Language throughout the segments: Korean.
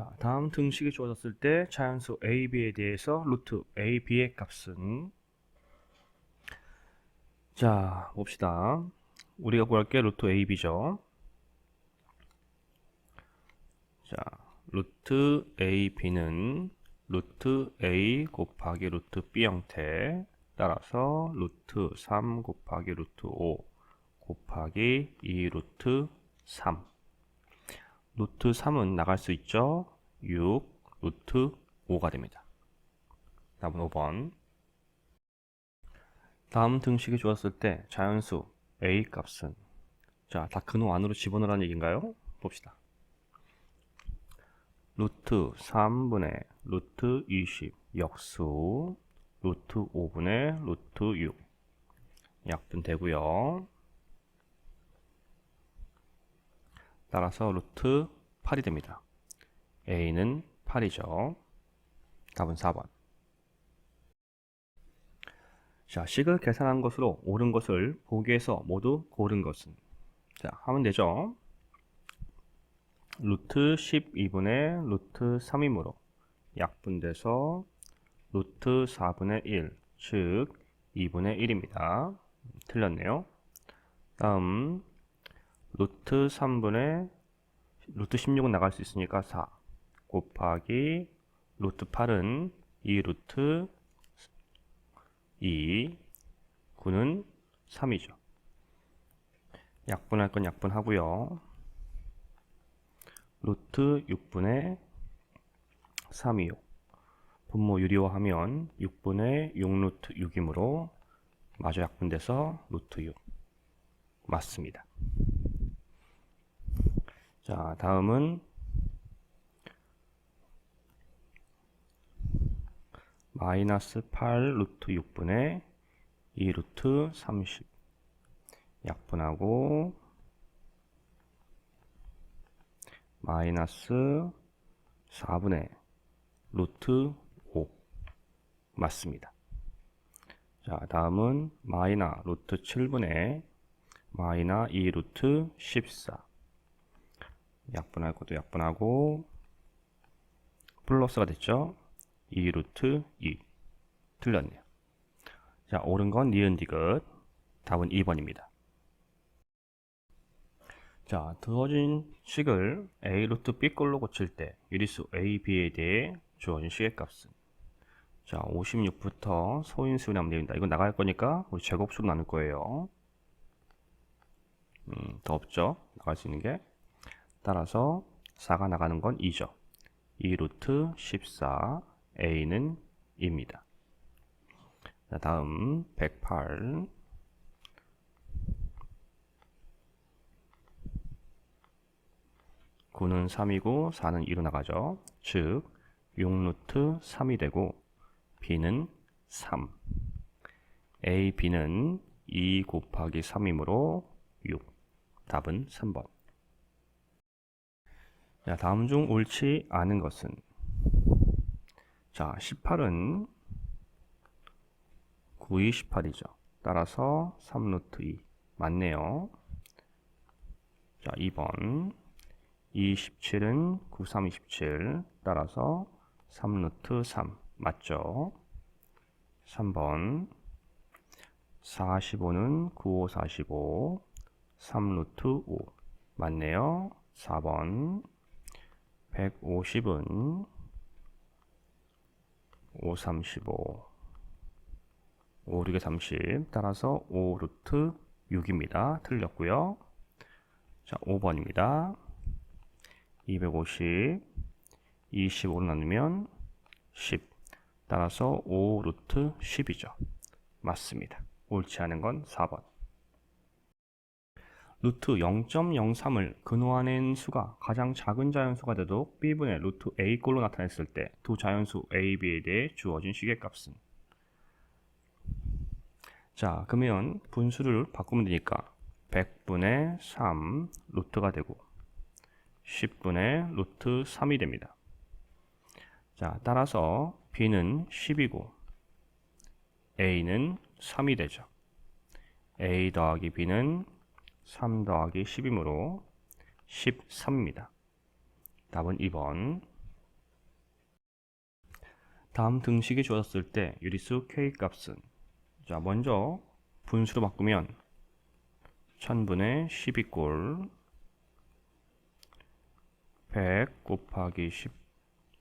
자, 다음 등식이 주어졌을 때 자연수 a, b에 대해서 루트 a, b의 값은 자, 봅시다. 우리가 구할 게 루트 a, b죠. 자, 루트 a, b는 루트 a 곱하기 루트 b 형태 따라서 루트 3 곱하기 루트 5 곱하기 2 루트 3 루트 3은 나갈 수 있죠? 6 루트 5가 됩니다. 답은 5번. 다음 등식이 주었을 때 자연수 a 값은 자, 다 근호 안으로 집어넣으라는 얘기인가요? 봅시다. 루트 3분의 루트 20 역수 루트 5분의 루트 6 약분 되고요. 따라서 루트 8이 됩니다. A는 8이죠. 답은 4번. 자, 식을 계산한 것으로 옳은 것을 보기에서 모두 고른 것은 자, 하면 되죠. 루트 12분의 루트 3이므로 약분돼서 루트 4분의 1, 즉 2분의 1입니다. 틀렸네요. 다음 루트 3분의 루트 16은 나갈 수 있으니까 4 곱하기 루트 8은 2 루트 2 9는 3이죠. 약분할 건 약분하고요. 루트 6분의 3이요. 분모 유리화하면 6분의 6 루트 6이므로 마저 약분돼서 루트 6 맞습니다. 자, 다음은 마이너스 8 루트 6분의 2 루트 30 약분하고 마이너스 4분의 루트 5 맞습니다. 자, 다음은 마이너 루트 7분의 마이너 2 루트 14 약분할 것도 약분하고 플러스가 됐죠. 2 루트 2 틀렸네요. 자, 옳은 건 니은 디귿 답은 2번입니다. 자, 주어진 식을 a 루트 b 꼴로 고칠 때 유리수 a, b에 대해 주어진 식의 값은 자, 56부터 소인수로 나면 됩니다. 이거 나갈 거니까 우리 제곱수로 나눌 거예요. 음, 더 없죠? 나갈 수 있는 게. 따라서 4가 나가는 건 2죠. 2 루트 14 a는 2입니다. 자, 다음 108 9는 3이고 4는 2로 나가죠. 즉 6루트 3이 되고 b는 3 a, b는 2 곱하기 3이므로 6 답은 3번 자, 다음 중 옳지 않은 것은 자 18은 9, 2, 18이죠. 따라서 3루트 2 맞네요. 자 2번 27은 9, 3, 27 따라서 3루트 3 맞죠? 3번 45는 9, 5, 45 3루트 5 맞네요. 4번 150은 5, 35 5, 6에 30 따라서 5 루트 6입니다. 틀렸고요. 자, 5번입니다. 250 25로 나누면 10 따라서 5 루트 10이죠. 맞습니다. 옳지 않은 건 4번. 루트 0.03을 근호화낸 수가 가장 작은 자연수가 돼도 b분의 루트 a꼴로 나타냈을 때 두 자연수 a, b에 대해 주어진 시계값은 자 그러면 분수를 바꾸면 되니까 100분의 3 루트가 되고 10분의 루트 3이 됩니다. 자 따라서 b는 10이고 a는 3이 되죠. a 더하기 b는 3 더하기 10이므로 13입니다. 답은 2번. 다음 등식이 주어졌을 때 유리수 k 값은 자 먼저 분수로 바꾸면 1000분의 12꼴 100 곱하기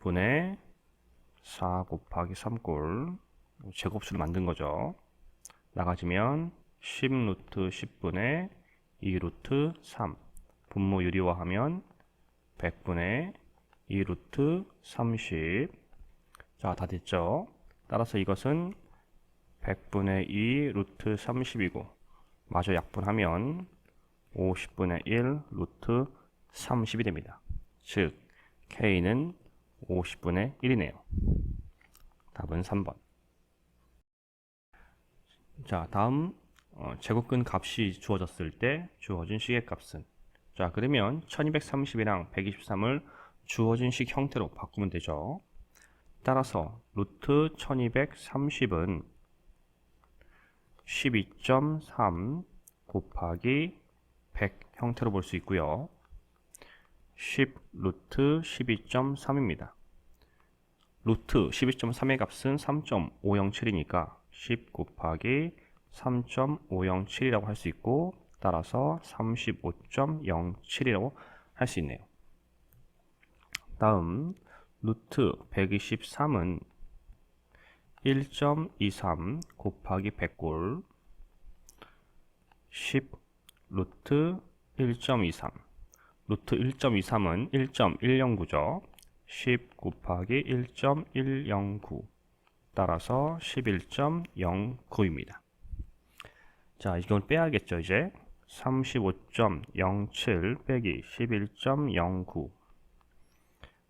10분의 4 곱하기 3꼴 제곱수를 만든 거죠. 나가지면 10 루트 10분의 2 루트 3 분모 유리화하면 100분의 2 루트 30 자, 다 됐죠? 따라서 이것은 100분의 2 루트 30이고 마저 약분하면 50분의 1 루트 30이 됩니다. 즉, K는 50분의 1이네요. 답은 3번. 자, 다음 어, 제곱근 값이 주어졌을 때 주어진 식의 값은 자, 그러면 1230이랑 123을 주어진 식 형태로 바꾸면 되죠. 따라서 루트 1230은 12.3 곱하기 100 형태로 볼 수 있고요. 10 루트 12.3입니다. 루트 12.3의 값은 3.507이니까 10 곱하기 3.507이라고 할 수 있고 따라서 35.07이라고 할 수 있네요. 다음 루트 123은 1.23 곱하기 100골 10 루트 1.23 루트 1.23은 1.109죠. 10 곱하기 1.109 따라서 11.09입니다. 자, 이건 빼야겠죠, 이제. 35.07 빼기 11.09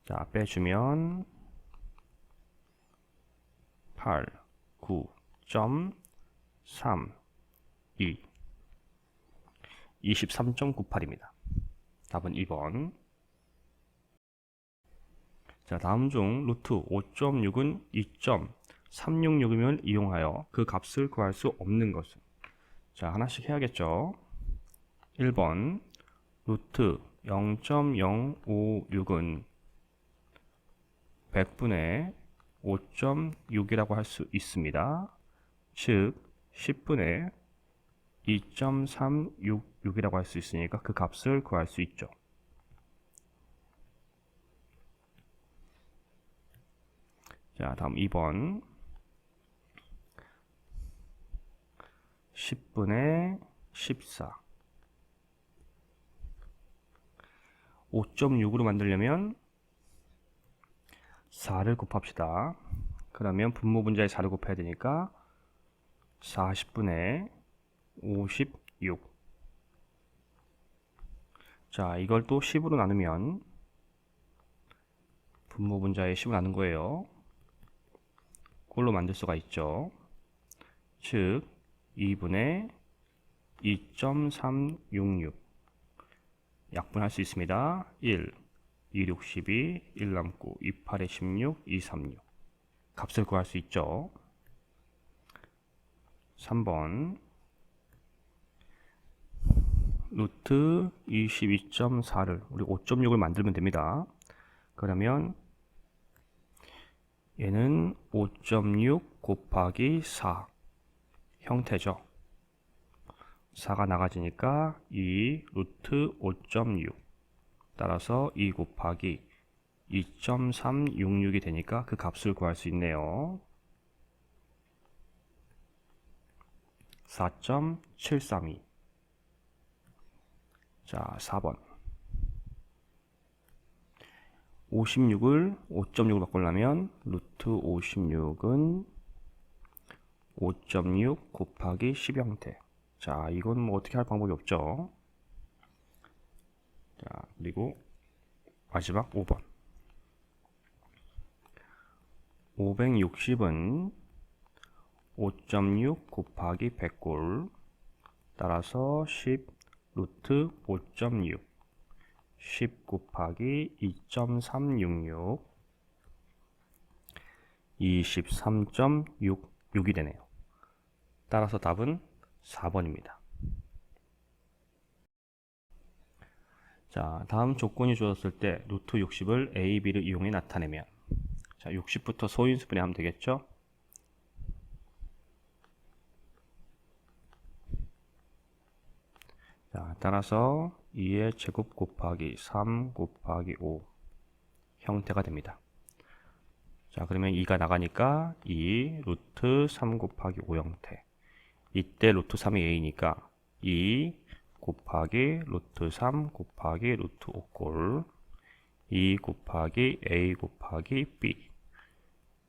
자, 빼주면 8, 9.32 23.98입니다. 답은 2번. 자, 다음 중 루트 5.6은 2.366이면 이용하여 그 값을 구할 수 없는 것은 자, 하나씩 해야겠죠. 1번 루트 0.056은 100분의 5.6이라고 할 수 있습니다. 즉 10분의 2.366이라고 할 수 있으니까 그 값을 구할 수 있죠. 자, 다음 2번 10분의 14 5.6으로 만들려면 4를 곱합시다. 그러면 분모 분자에 4를 곱해야 되니까 40분의 56 자, 이걸 또 10으로 나누면 분모 분자에 10을 나눈 거예요. 꼴로 만들 수가 있죠. 즉 2분의 2.366 약분할 수 있습니다. 1, 2, 6, 12, 1 남고 2, 8에 16, 2, 36 값을 구할 수 있죠. 3번 루트 22.4를 우리 5.6을 만들면 됩니다. 그러면 얘는 5.6 곱하기 4 형태죠. 4가 나가지니까 2 루트 5.6 따라서 2 곱하기 2.366이 되니까 그 값을 구할 수 있네요. 4.732 자, 4번 56을 5.6으로 바꾸려면 루트 56은 5.6 곱하기 10 형태 자, 이건 뭐 어떻게 할 방법이 없죠. 자, 그리고 마지막 5번. 560은 5.6 곱하기 100골 따라서 10 루트 5.6 10 곱하기 2.366 23.66이 되네요. 따라서 답은 4번입니다. 자, 다음 조건이 주어졌을 때 루트 60을 a, b를 이용해 나타내면 자, 자, 60부터 소인수분해 하면 되겠죠? 자, 따라서 2의 제곱 곱하기 3 곱하기 5 형태가 됩니다. 자, 그러면 2가 나가니까 2 루트 3 곱하기 5 형태. 이때 루트 3이 a니까 2 곱하기 루트 3 곱하기 루트 5꼴 2 곱하기 a 곱하기 b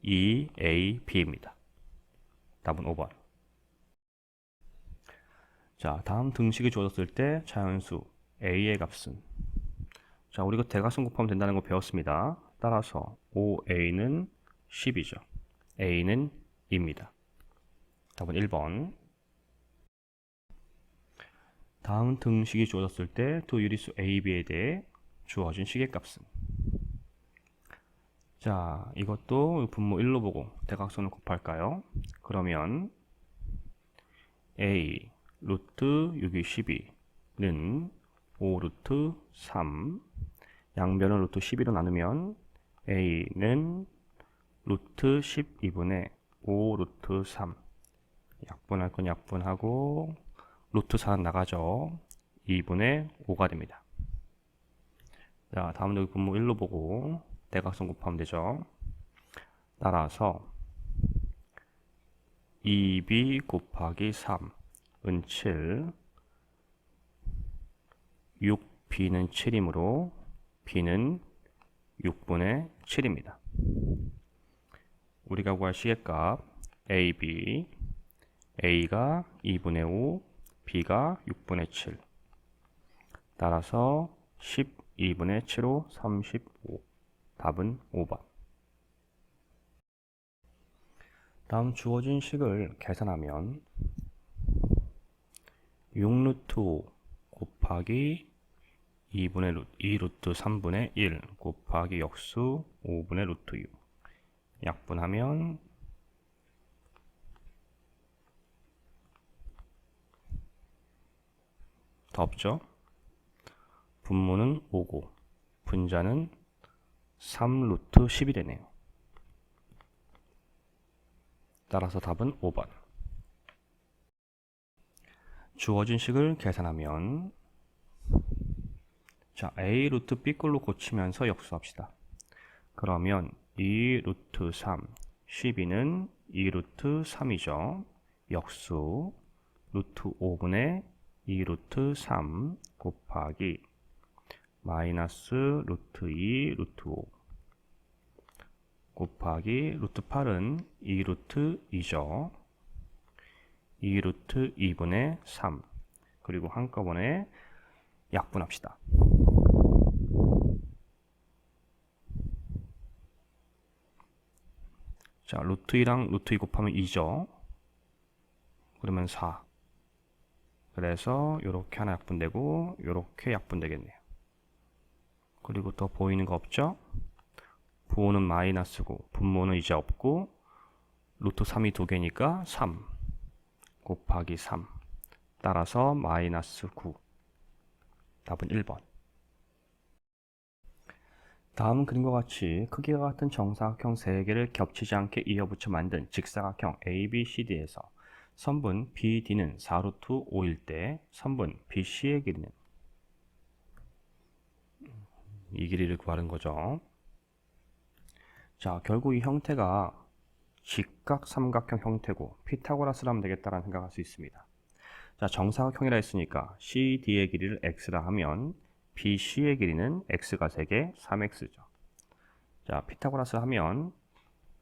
2a b입니다. 답은 5번. 자, 다음 등식이 주어졌을 때 자연수 a의 값은 자, 우리가 대각선 곱하면 된다는 거 배웠습니다. 따라서 5a는 10이죠. a는 2입니다. 답은 1번. 다음 등식이 주어졌을 때 두 유리수 a, b에 대해 주어진 시계값은 자, 이것도 분모 1로 보고 대각선을 곱할까요? 그러면 a 루트 6이 12는 5 루트 3 양변을 루트 12로 나누면 a는 루트 12분의 5 루트 3 약분할 건 약분하고 루트 4는 나가죠. 2분의 5가 됩니다. 자 다음 여기 분모 1로 보고 대각선 곱하면 되죠. 따라서 2b 곱하기 3은 7 6b는 7이므로 b는 6분의 7입니다. 우리가 구할 시계값 AB A가 2분의 5 B가 6분의 7 따라서 12분의 7로 35 답은 5번. 다음 주어진 식을 계산하면 6루트 5 곱하기 2분의 루트, 2 루트 3분의 1 곱하기 역수 5분의 루트 6 약분하면 더 없죠? 분모는 5고 분자는 3 루트 10이 되네요. 따라서 답은 5번. 주어진 식을 계산하면 자, a 루트 b 꼴로 고치면서 역수합시다. 그러면 2 루트 3, 12는 2 루트 3이죠. 역수 루트 5분의 2 루트 3 곱하기 마이너스 루트 2 루트 5 곱하기 루트 8은 2 루트 2죠. 2 루트 2분의 3 그리고 한꺼번에 약분합시다. 자, 루트 2랑 루트 2 곱하면 2죠. 그러면 4. 그래서 이렇게 하나 약분되고 이렇게 약분되겠네요. 그리고 또 보이는 거 없죠? 부호는 마이너스고 분모는 이제 없고 루트 3이 두 개니까 3 곱하기 3 따라서 마이너스 9 답은 1번 다음 그림과 같이 크기가 같은 정사각형 3개를 겹치지 않게 이어붙여 만든 직사각형 ABCD에서 선분 BD는 4루트 5일 때 선분 BC의 길이는 이 길이를 구하는 거죠. 자, 결국 이 형태가 직각 삼각형 형태고 피타고라스라 하면 되겠다라는 생각할 수 있습니다. 자, 정사각형이라 했으니까 CD의 길이를 x라 하면 BC의 길이는 x가 3개, 3x죠. 자, 피타고라스 하면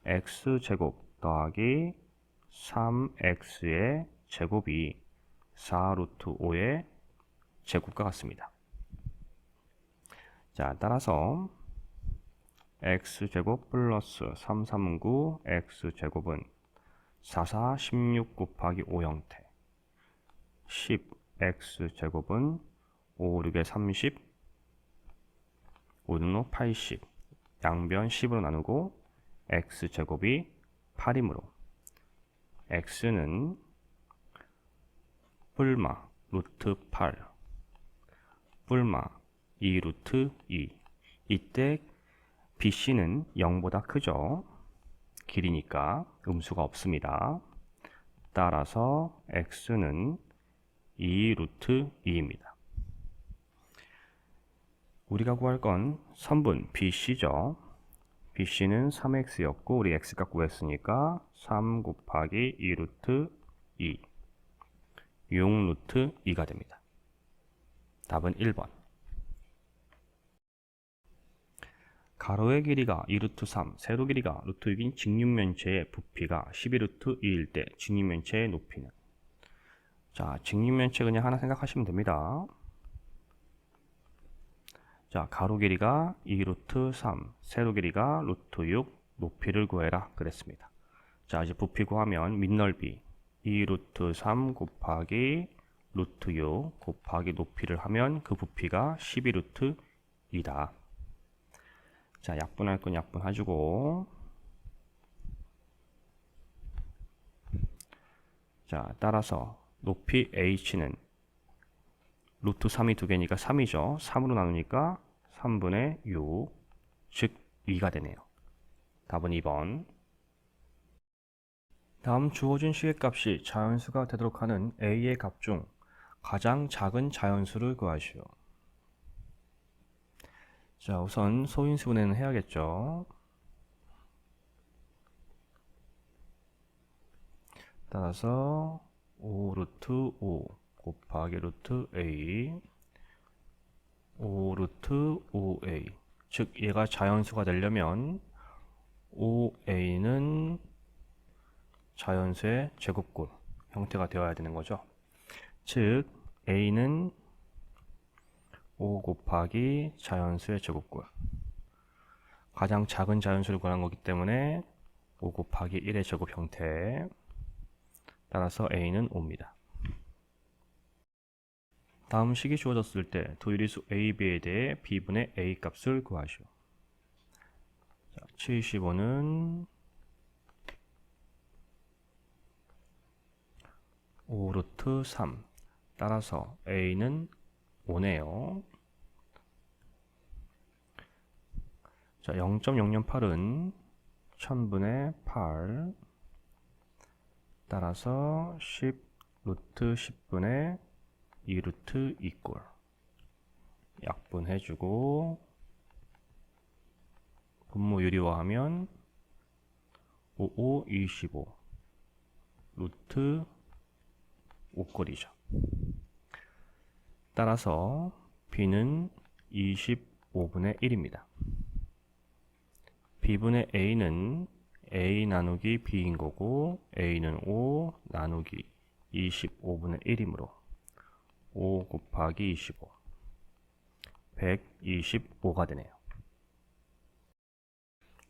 x제곱 더하기 3x의 제곱이 4루트 5의 제곱과 같습니다. 자, 따라서 x제곱 플러스 3, 3, 9 x제곱은 4, 4, 16 곱하기 5 형태. 10x제곱은 5, 6에 30 5등로 80 양변 10으로 나누고 x제곱이 8이므로 x는 뿔마 루트 8 뿔마 2 루트 2 이때 BC는 0보다 크죠. 길이니까 음수가 없습니다. 따라서 x는 2 루트 2입니다. 우리가 구할 건 선분 BC죠. BC는 3x였고 우리 x값 구했으니까 3 곱하기 2 루트 2 6 루트 2가 됩니다. 답은 1번. 가로의 길이가 2루트 3, 세로 길이가 루트 6인 직육면체의 부피가 12루트 2일 때 직육면체의 높이는 자, 직육면체 그냥 하나 생각하시면 됩니다. 자, 가로 길이가 2 루트 3, 세로 길이가 루트 6, 높이를 구해라 그랬습니다. 자, 이제 부피 구하면 밑넓이 2 루트 3 곱하기 루트 6 곱하기 높이를 하면 그 부피가 12 루트 2다. 자, 약분할 건 약분해주고 자, 따라서 높이 h는 루트 3이 두 개니까 3이죠. 3으로 나누니까 3분의 6, 즉 2가 되네요. 답은 2번. 다음 주어진 시계값이 자연수가 되도록 하는 a의 값 중 가장 작은 자연수를 구하시오. 자, 우선 소인수분해는 해야겠죠. 따라서 5 루트 5 곱하기 루트 a 5 루트 5a 즉 얘가 자연수가 되려면 5a는 자연수의 제곱골 형태가 되어야 되는 거죠. 즉 a는 5 곱하기 자연수의 제곱골 가장 작은 자연수를 구하는 거기 때문에 5 곱하기 1의 제곱 형태 따라서 a는 5입니다. 다음 식이 주어졌을 때 도유리수 a, b에 대해 b분의 a 값을 구하시오. 자, 75는 5 루트 3 따라서 a는 5네요. 자, 0.008은 1000분의 8 따라서 10 루트 10분의 2 루트 2꼴 약분해주고 분모 유리화하면 55, 25 루트 5꼴이죠. 따라서 b는 25분의 1입니다. b분의 a는 a 나누기 b인 거고 a는 5 나누기 25분의 1이므로 5 곱하기 25 125가 되네요.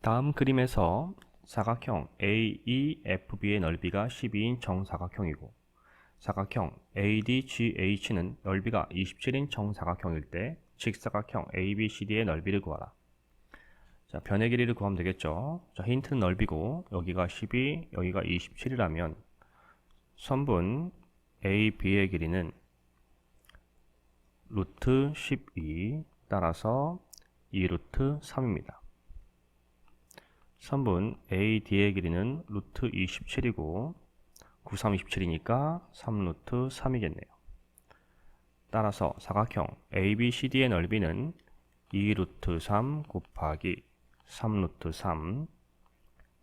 다음 그림에서 사각형 AEFB의 넓이가 12인 정사각형이고 사각형 ADGH는 넓이가 27인 정사각형일 때 직사각형 ABCD의 넓이를 구하라. 자, 변의 길이를 구하면 되겠죠. 자, 힌트는 넓이고 여기가 12, 여기가 27이라면 선분 AB의 길이는 루트 12 따라서 2 루트 3입니다. 선분 AD의 길이는 루트 27이고 9, 3, 27이니까 3루트 3이겠네요. 따라서 사각형 ABCD의 넓이는 2루트 3 곱하기 3루트 3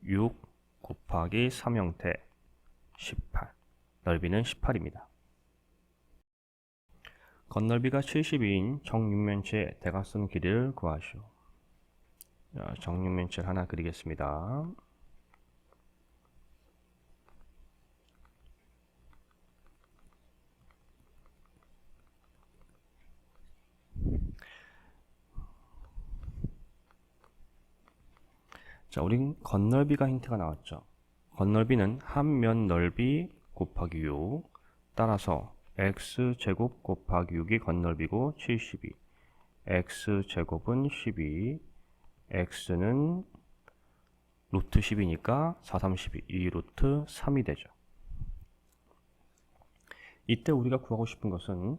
6 곱하기 3 형태 18 넓이는 18입니다. 건널비가 72인 정육면체 대각선 길이를 구하시오. 자, 정육면체를 하나 그리겠습니다. 자, 우린 건널비가 힌트가 나왔죠. 건널비는 한 면 넓이 곱하기 6 따라서 x제곱 곱하기 6이 건널비고 72 x제곱은 12 x는 루트 10이니까 4, 3, 12 2 루트 3이 되죠. 이때 우리가 구하고 싶은 것은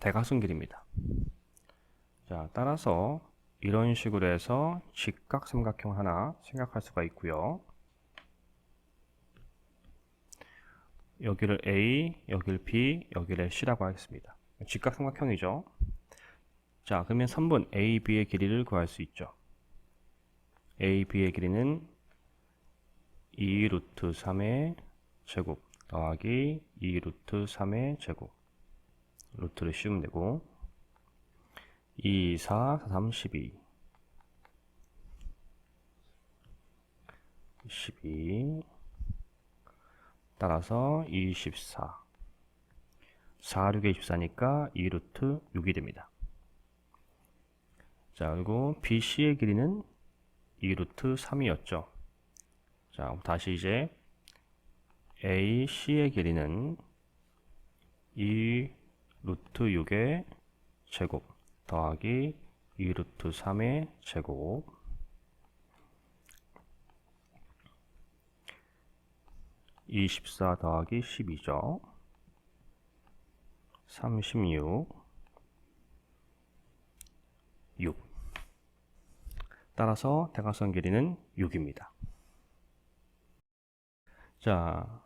대각선 길입니다. 자, 따라서 이런 식으로 해서 직각삼각형 하나 생각할 수가 있고요. 여기를 A, 여기를 B, 여기를 C라고 하겠습니다. 직각삼각형이죠. 자, 그러면 3분 A, B의 길이를 구할 수 있죠. A, B의 길이는 2 루트 3의 제곱 더하기 2 루트 3의 제곱 루트를 씌우면 되고 2, 4, 4, 3, 12 12 따라서 24 4, 6에 24니까 2 루트 6이 됩니다. 자, 그리고 BC의 길이는 2 루트 3이었죠. 자, 다시 이제 AC의 길이는 2 루트 6의 제곱 더하기 2 루트 3의 제곱 24 더하기 12죠. 36 6 따라서 대각선 길이는 6입니다. 자,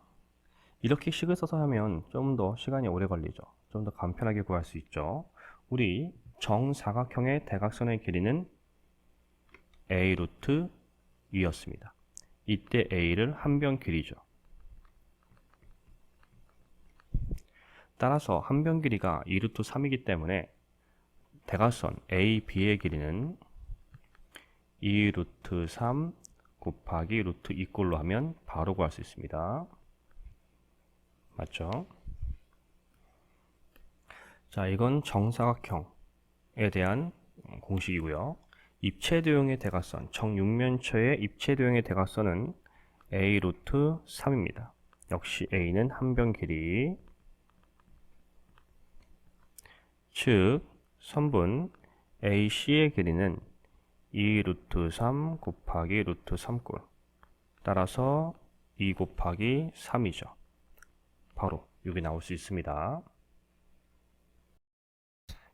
이렇게 식을 써서 하면 좀 더 시간이 오래 걸리죠. 좀 더 간편하게 구할 수 있죠. 우리 정사각형의 대각선의 길이는 a 루트 2였습니다. 이때 a를 한 변 길이죠. 따라서 한 변 길이가 2 루트 3이기 때문에 대각선 AB의 길이는 2 루트 3 곱하기 루트 2꼴로 하면 바로 구할 수 있습니다. 맞죠? 자, 이건 정사각형에 대한 공식이고요. 입체도형의 대각선, 정육면체의 입체도형의 대각선은 a 루트 3입니다. 역시 a는 한 변 길이 즉 선분 AC의 길이는 2 루트 3 곱하기 루트 3꼴 따라서 2 곱하기 3이죠. 바로 6이 나올 수 있습니다.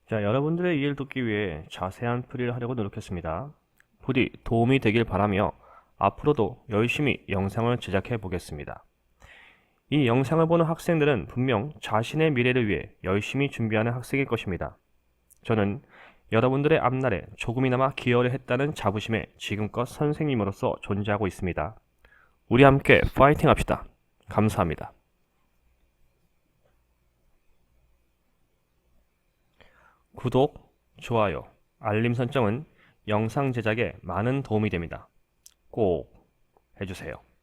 자, 여러분들의 이해를 돕기 위해 자세한 풀이를 하려고 노력했습니다. 부디 도움이 되길 바라며 앞으로도 열심히 영상을 제작해 보겠습니다. 이 영상을 보는 학생들은 분명 자신의 미래를 위해 열심히 준비하는 학생일 것입니다. 저는 여러분들의 앞날에 조금이나마 기여를 했다는 자부심에 지금껏 선생님으로서 존재하고 있습니다. 우리 함께 파이팅 합시다. 감사합니다. 구독, 좋아요, 알림 설정은 영상 제작에 많은 도움이 됩니다. 꼭 해주세요.